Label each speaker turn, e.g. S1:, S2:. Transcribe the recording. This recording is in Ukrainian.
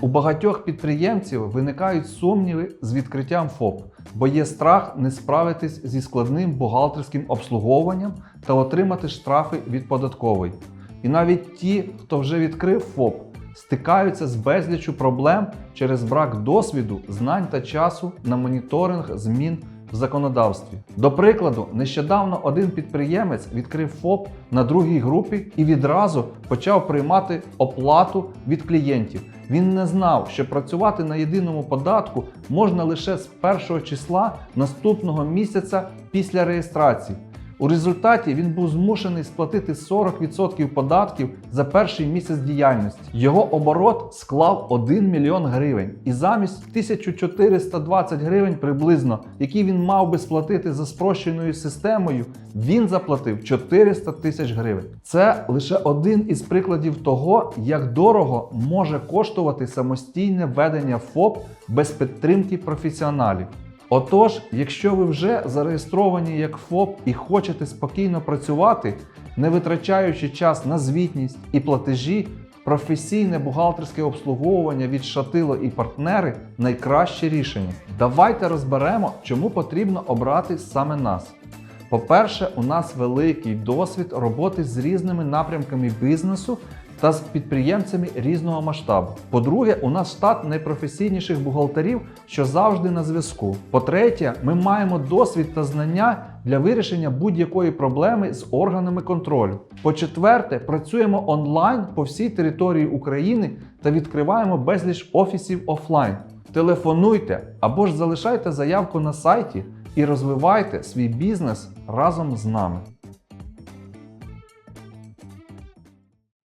S1: У багатьох підприємців виникають сумніви з відкриттям ФОП, бо є страх не справитись зі складним бухгалтерським обслуговуванням та отримати штрафи від податкової. І навіть ті, хто вже відкрив ФОП, стикаються з безліччю проблем через брак досвіду, знань та часу на моніторинг змін в законодавстві. До прикладу, нещодавно один підприємець відкрив ФОП на другій групі і відразу почав приймати оплату від клієнтів. Він не знав, що працювати на єдиному податку можна лише з першого числа наступного місяця після реєстрації. У результаті він був змушений сплатити 40% податків за перший місяць діяльності. Його оборот склав 1 мільйон гривень, і замість 1420 гривень приблизно, які він мав би сплатити за спрощеною системою, він заплатив 400 тисяч гривень. Це лише один із прикладів того, як дорого може коштувати самостійне ведення ФОП без підтримки професіоналів. Отож, якщо ви вже зареєстровані як ФОП і хочете спокійно працювати, не витрачаючи час на звітність і платежі, професійне бухгалтерське обслуговування від Шатило і партнери найкраще рішення. Давайте розберемо, чому потрібно обрати саме нас. По-перше, у нас великий досвід роботи з різними напрямками бізнесу та з підприємцями різного масштабу. По-друге, у нас штат найпрофесійніших бухгалтерів, що завжди на зв'язку. По-третє, ми маємо досвід та знання для вирішення будь-якої проблеми з органами контролю. По-четверте, працюємо онлайн по всій території України та відкриваємо безліч офісів офлайн. Телефонуйте або ж залишайте заявку на сайті і розвивайте свій бізнес разом з нами.